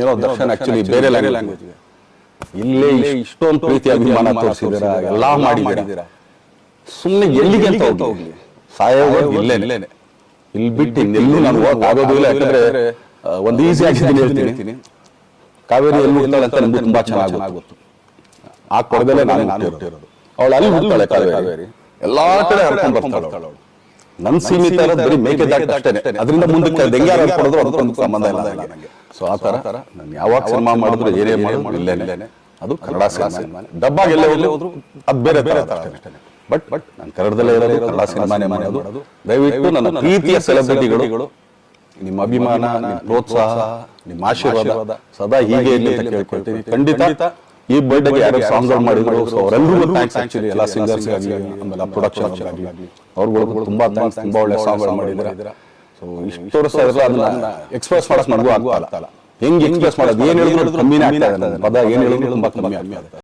ಏನೋ ದರ್ಶನ್ ಆಕ್ಚುಲಿ ಬೇರೆ ಲ್ಯಾಂಗ್ವೇಜ್ ಇಲ್ಲೇ ಇಷ್ಟೊಂದು ಪ್ರೀತಿ ಅಭಿಮಾನ ತೋರಿಸಿದಿರ ಎಲ್ಲ ಮಾಡಿದ್ದೀರಾ ಸುಮ್ಮನೆ ಎಲ್ಲಿಗೆ ಅಂತ ಹೋಗ್ಲಿ. ಸಾಯೋದು ಇಲ್ಲೇ ಇಲ್ಲೇನೆ. ಇಲ್ಲಿ ಬಿಟ್ಟು ಇನ್ನೆಲ್ಲೂ ನಾನು ಆಗೋದು ಇಲ್ಲ ಯಾಕಂದ್ರೆ ಒಂದು ಈಸಿ ಆಗಿದ್ದೀನಿ ಹೇಳ್ತೀನಿ. ಕಾವೇರಿ ಎಲ್ಲಿ ಹುಡ್ತಾಳೆ ಅಂತ ನಿಮ್ಗೆ ತುಂಬಾ ಚೆನ್ನಾಗಿ ಗೊತ್ತು. ಆ ಕೊಡದಲ್ಲೇ ನಾನು ನಾನು ಹುಟ್ಟಿರೋದು. ಅವಳು ಅಲ್ಲಿ ಹುಡ್ತಾಳೆ ಕಾವೇರಿ. ಎಲ್ಲಾ ಕಡೆ ಹರ್ಕೊಂಡ್ ಬರ್ತಾಳೆ ಅವಳು. ನನ್ ಸೀಮಿತ ಇರೋದು ಬರೀ ಮೇಕೆದಾಟ ಅಷ್ಟೇ. ಅದರಿಂದ ಮುಂದಕ್ಕೆ ದೆಂಗ್ಯಾರ ಕೊಡೋದು ಅದಕ್ಕೊಂದು ಸಂಬಂಧ ಇಲ್ಲ ನನಗೆ. ಸೊ ಆ ತರ ನಾನು ಯಾವಾಗ ಸಿನಿಮಾ ಮಾಡಿದ್ರು ಏನೇ ಮಾಡಿದ್ರು ಇಲ್ಲೇನೆ. ಅದು ಕನ್ನಡ ಸಿನಿಮಾ. ಡಬ್ಬಾಗ ಎಲ್ಲೇ ಹೋದ್ರು ಅದು ಬೇರೆ ಬೇರೆ ಅಷ್ಟೇ. ಬಟ್ ಬಟ್ ನಾನು ಕನ್ನಡದಲ್ಲೇ ಇರೋದು ಕನ್ನಡ ಸಿನಿಮಾನೇ ಮಾಡೋದು. ದಯವಿಟ್ಟು ನನ್ನ ಪ್ರೀತಿಯ ಸೆಲೆಬ್ರಿಟಿಗಳು ನಿಮ್ಮ ಅಭಿಮಾನ ನಿಮ್ಮ ಪ್ರೋತ್ಸಾಹ ನಿಮ್ಮ ಆಶೀರ್ವಾದ ಸದಾ ಹೀಗೆ ಇರಲಿ ಅಂತ ಕೇಳ್ಕೊಳ್ತೀನಿ. ಖಂಡಿತ. ಈ ಬರ್ಡೇಗೆ ಯಾರು ಸಾಂಗ್ಸ್ ಮಾಡಿದ್ರು ಅವರೆಲ್ಲರಿಗೂ ಥ್ಯಾಂಕ್ಸ್ ಆಕ್ಚುಲಿ ಎಲ್ಲ ಸಿಂಗರ್ಸ್ ಆಗಲಿ ಆಮೇಲೆ ಪ್ರೊಡಕ್ಷನ್ ಆಗಲಿ ಅವ್ರುಗಳಿಗೂ ತುಂಬಾ ಥ್ಯಾಂಕ್ಸ್ ತುಂಬಾ ಒಳ್ಳೆ ಸಾಂಗ್ ಮಾಡಿದ್ದೀರಾ. ಸೊ ಇಷ್ಟು ವರ್ಷ ಇರಲ್ಲ ಅದನ್ನ ಎಕ್ಸ್ಪ್ರೆಸ್ ಮಾಡಕ್ ನನಗೂ ಆಗ್ತಾ ಇಲ್ಲ. ಹೆಂಗ್ ಎಕ್ಸ್ಪ್ರೆಸ್ ಮಾಡೋದು? ಏನ್ ಹೇಳಿದ್ರು ಕಮ್ಮಿನೇ ಆಗ್ತಾ ಇದೆ ಪದ ಏನ್ ಹೇಳಿದ್ರು ತುಂಬಾ ಕಮ್ಮಿ ಆಗ್ತಾ